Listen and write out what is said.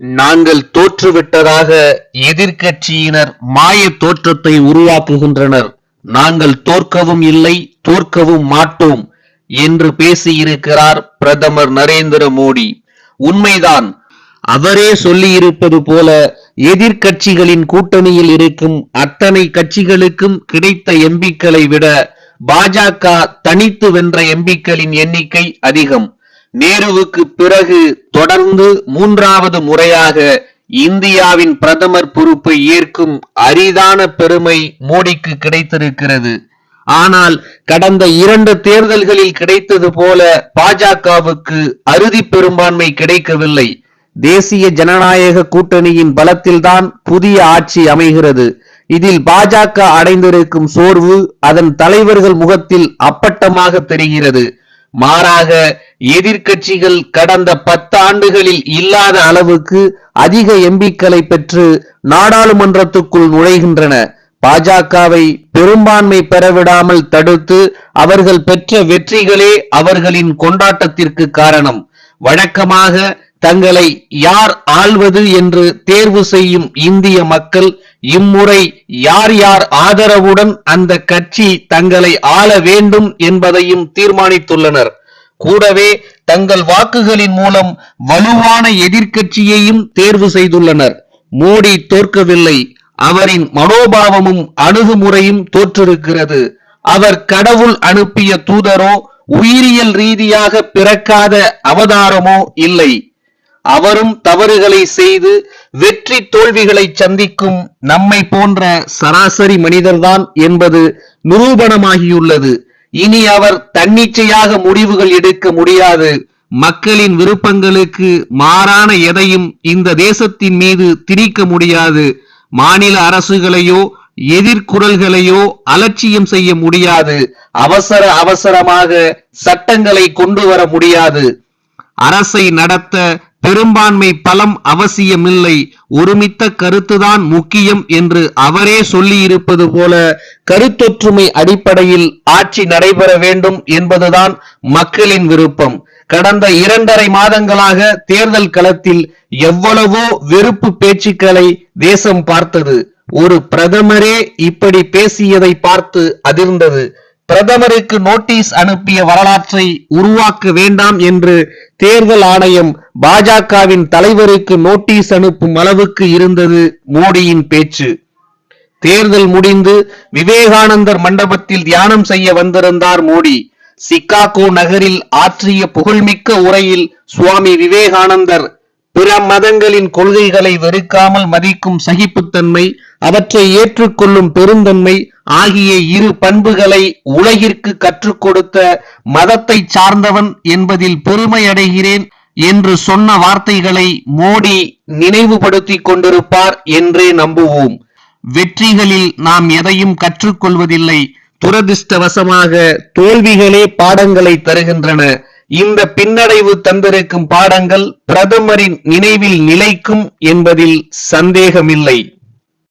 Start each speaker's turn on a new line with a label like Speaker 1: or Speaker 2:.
Speaker 1: நாங்கள் தோற்றுவிட்டதாக எதிர்க்கட்சியினர் மாய தோற்றத்தை உருவாக்குகின்றனர். நாங்கள் தோற்கவும் இல்லை தோற்கவும் மாட்டோம் என்று பேசியிருக்கிறார் பிரதமர் நரேந்திர மோடி. உண்மைதான் அவரே சொல்லியிருப்பது போல எதிர்கட்சிகளின் கூட்டணியில் இருக்கும் அத்தனை கட்சிகளுக்கும் கிடைத்த எம்பிக்களை விட பாஜக தனித்து வென்ற எம்பிக்களின் எண்ணிக்கை அதிகம். நேருவுக்கு பிறகு தொடர்ந்து மூன்றாவது முறையாக இந்தியாவின் பிரதமர் பொறுப்பை ஏற்கும் அரிதான பெருமை மோடிக்கு கிடைத்திருக்கிறது. ஆனால் கடந்த இரண்டு தேர்தல்களில் கிடைத்தது போல பாஜகவுக்கு அறுதி பெரும்பான்மை கிடைக்கவில்லை. தேசிய ஜனநாயக கூட்டணியின் பலத்தில்தான் புதிய ஆட்சி அமைகிறது. இதில் பாஜக அடைந்திருக்கும் சோர்வு அதன் தலைவர்கள் முகத்தில் அப்பட்டமாக தெரிகிறது. மாறாக எதிர்க்கட்சிகள் கடந்த பத்து ஆண்டுகளில் இல்லாத அளவுக்கு அதிக எம்பிக்களை பெற்று நாடாளுமன்றத்துக்குள் நுழைகின்றன. பாஜகவை பெரும்பான்மை பெறவிடாமல் தடுத்து அவர்கள் பெற்ற வெற்றிகளே அவர்களின் கொண்டாட்டத்திற்கு காரணம். வழக்கமாக தங்களை யார் ஆள்வது என்று தேர்வு செய்யும் இந்திய மக்கள் இம்முறை யார் யார் ஆதரவுடன் அந்த கட்சி தங்களை ஆள வேண்டும் என்பதையும் தீர்மானித்துள்ளனர். கூடவே தங்கள் வாக்குகளின் மூலம் வலுவான எதிர்க்கட்சியையும் தேர்வு செய்துள்ளனர். மோடி தோற்கவில்லை. அவரின் மனோபாவமும் அணுகுமுறையும் தோற்றிருக்கிறது. அவர் கடவுள் அனுப்பிய தூதரோ உயிரியல் ரீதியாக பிறக்காத அவதாரமோ இல்லை. அவரும் தவறுகளை செய்து வெற்றி தோல்விகளை சந்திக்கும் நம்மை போன்ற சராசரி மனிதர்தான் என்பது நிரூபணமாகியுள்ளது. இனி அவர் தன்னிச்சையாக முடிவுகள் எடுக்க முடியாது. மக்களின் விருப்பங்களுக்கு மாறான எதையும் இந்த தேசத்தின் மீது திணிக்க முடியாது. மாநில அரசுகளையோ எதிர்குரல்களையோ அலட்சியம் செய்ய முடியாது. அவசர அவசரமாக சட்டங்களை கொண்டு வர முடியாது. அரசை நடத்த பெரும்பான்மை பலம் அவசியமில்லை. ஒருமித்த கருத்துதான் முக்கியம் என்று அவரே சொல்லியிருப்பது போல கருத்தொற்றுமை அடிப்படையில் ஆட்சி நடைபெற வேண்டும் என்பதுதான் மக்களின் விருப்பம். கடந்த இரண்டரை மாதங்களாக தேர்தல் களத்தில் எவ்வளவோ வெறுப்பு பேச்சுக்களை தேசம் பார்த்தது. ஒரு பிரதமரே இப்படி பேசியதை பார்த்து அதிர்ந்தது. பிரதமருக்கு நோட்டீஸ் அனுப்பிய வரலாற்றை உருவாக்க வேண்டாம் என்று தேர்தல் ஆணையம் பாஜகவின் தலைவருக்கு நோட்டீஸ் அனுப்பும் அளவுக்கு இருந்தது மோடியின் பேச்சு. தேர்தல் முடிந்து விவேகானந்தர் மண்டபத்தில் தியானம் செய்ய வந்திருந்தார் மோடி. சிக்காகோ நகரில் ஆற்றிய புகழ்மிக்க உரையில் சுவாமி விவேகானந்தர் பிற மதங்களின் கொள்கைகளை வெறுக்காமல் மதிக்கும் சகிப்புத்தன்மை அவற்றை ஏற்றுக்கொள்ளும் பெருந்தன்மை ஆகிய இரு பண்புகளை உலகிற்கு கற்றுக் கொடுத்த மதத்தை சார்ந்தவன் என்பதில் பெருமை அடைகிறேன் என்று சொன்ன வார்த்தைகளை மோடி நினைவுபடுத்திக் கொண்டிருப்பார் என்றே நம்புவோம். வெற்றிகளில் நாம் எதையும் கற்றுக்கொள்வதில்லை. துரதிர்ஷ்டவசமாக தோல்விகளே பாடங்களை தருகின்றன. இந்த பின்னடைவு தந்திருக்கும் பாடங்கள் பிரதமரின் நினைவில் நிலைக்கும் என்பதில் சந்தேகமில்லை.